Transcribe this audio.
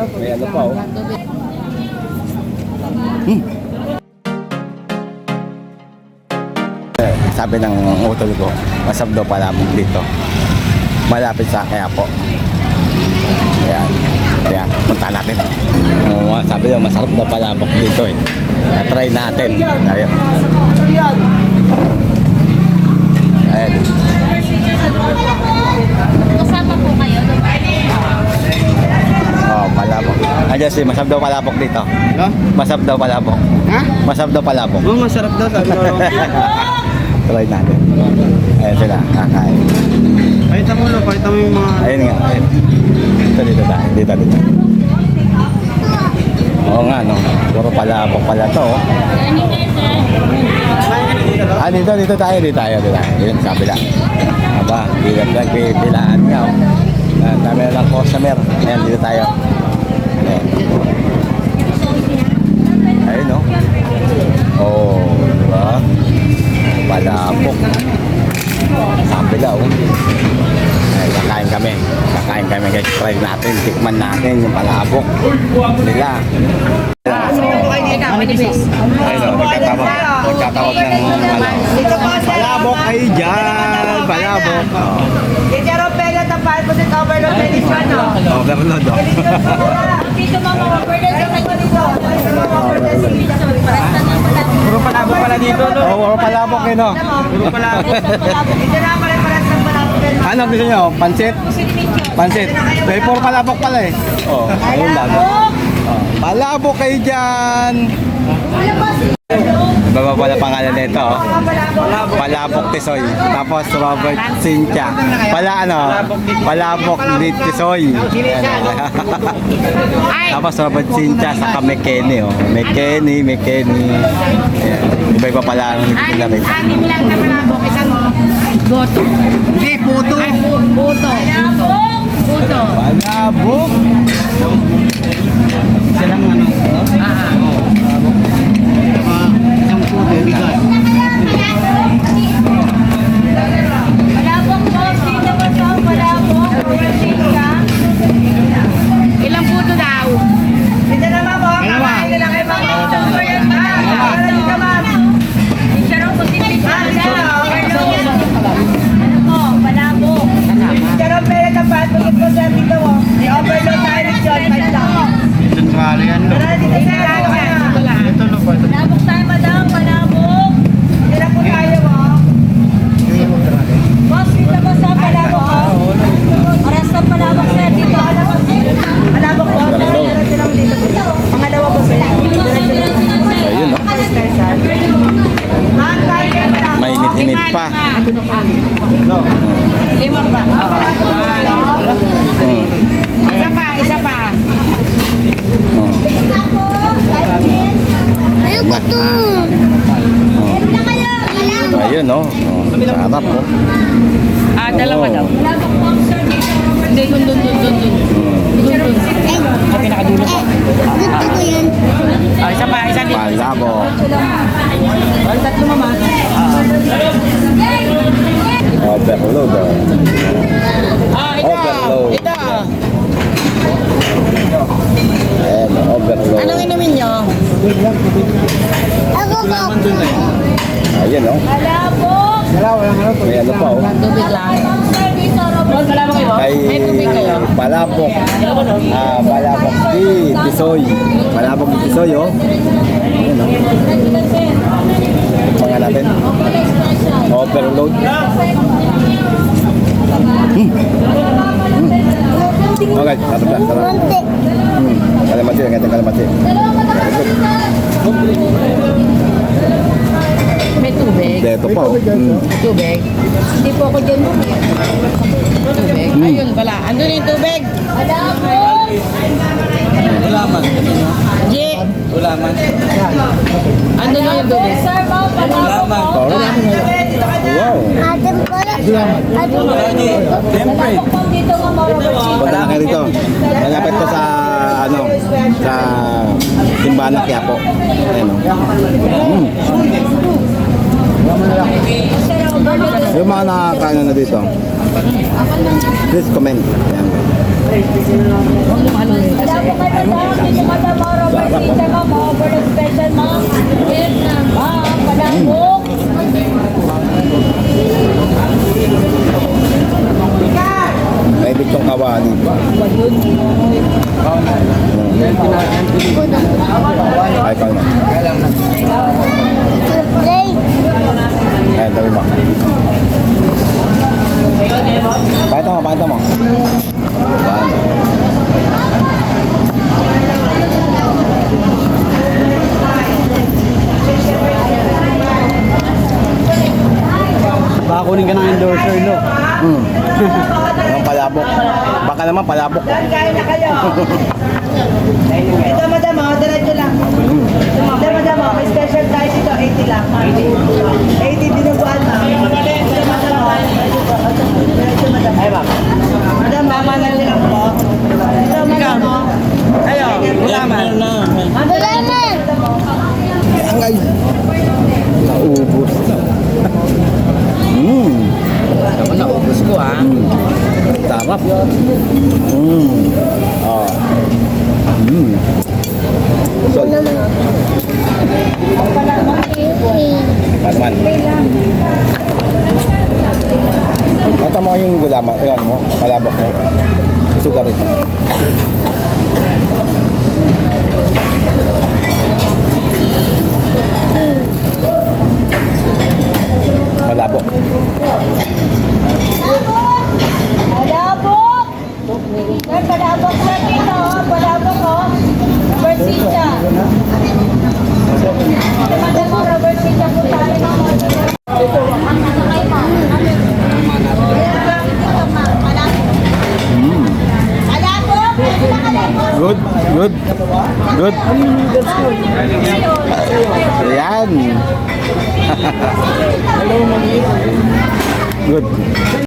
May ano pa oh. Eh, Sabi ng utol ko, masab daw palabog dito. Malapit sa kaya po. Ayan. Ayan, punta natin. Nga, sabi daw, masarap daw palabok dito eh. Try natin. Ayan. Ayan. Kasama po kayo doon. Oh, si, masarap daw palabok dito. Ha? Masarap daw palabok. Ha? Masarap daw palabok. Oh, masarap daw sabi ko. Try natin. Ayan sila, kakain. Pakita mo, pakita mo yung mga... Ayun nga. Ayun. Dito, dito tayo. Dito, dito. Oo nga, no. Puro palabok pala to. oh. Ah, dito, dito tayo, dito tayo, dito tayo. Yun, kabila. Aba, bilang lang, pilaan nga, oh. Ah, Dami lang customer. Ayan, dito tayo. Ayun, no. Oh, di ba? Palabok. Sa kabila, oh. Ay, kakain kami. Kakain kami guys. Try natin. Tikman natin yung palabok nila. Ayun, oh, nagtatawag. Nagtatawag ng ano. Palabok kayo dyan. Palabok. Oh, pela tapal po sa overload na Lizano. oh overload oh. Dito mga order sa dito. Puro palabok pala dito, no? Oh, oh, palabok yun oh. Puro palabok. Ito na pala para sa malapit. Ano gusto nyo? Pansit? Pansit. May puro palabok pala eh. Oh, ayun lang. Oh. Palabok kayo dyan. Baba pala pangalan nito. Oh. Palabok Tisoy. Tapos Robert Sincha. Pala ano? Palabok Lit Tisoy. Tapos Robert Sincha sa Mekeni. Oh. Mekeni, Mekeni. Ayan. Iba-iba pala ang nila rin. Anim lang na malabok. Isang boto. Hindi, puto. Ay, boto. Boto. Palabok. Pa. Limang ba? Hmm. Isa pa, isa pa. Oh. Ayoko to. Ayun, no? Oh, sarap, oh. Ah, dalawa daw. Hindi, dun, dun, dun, dun, dun. Dun, dun. Sa pinakadulo. Gusto ko yan. Ah, isa pa, isa dito. Palabok. Tatlo Ako ko. Ayun, no? Malabok. May ano pa, oh. Tubig lang. Kay? Palabok. Ah, Palabok di Tisoy. Palabok di Tisoy, oh. Ayun, no? Mga natin. Overload. Hmm. Hmm. Okay, sarap na, sarap. Hmm. Tubig. Dito pa, oh. Hmm. Tubig. Hindi po ako dyan. Tubig. Ayun pala. Andun yung tubig. Malabok. Ulaman. G. Ulaman. Andun yung tubig. Ulaman. Sarap. Wow. Atin pala. Atin Siyempre. Punta na kayo dito. Malapit to sa ano, sa simbahan ng Quiapo. Ayun. Mm. Yung mga nakakain na dito, please comment. Ayan. Mm. Pakita mo, pakita mo. Baka kunin ka ng endorser, no? Hmm. Ang palabok. Baka naman palabok. Kain na kayo. Ito madam, oh, diretso lang. Ito madam, oh, may special tayo dito, 80 lang. 80 dinuguan na. Ito madam, oh. Diretso madam. Ay, ma'am. Madam, mama na lang po. Ito madam, oh. Ayo, ulaman. Wala man. Angay. Naubos na. Mmm. Ako naubos ko, ha? Sarap. Mmm. Oh. Mmm. So, Panaman. Mata mo yung gulaman. Ayan mo. Palabok mo. Sugar rin. Palabok. Palabok! Ay, palabok sa dito, oh. Palabok, oh. Versita. Madam mo, Good. Good. Good. Ayan. Good.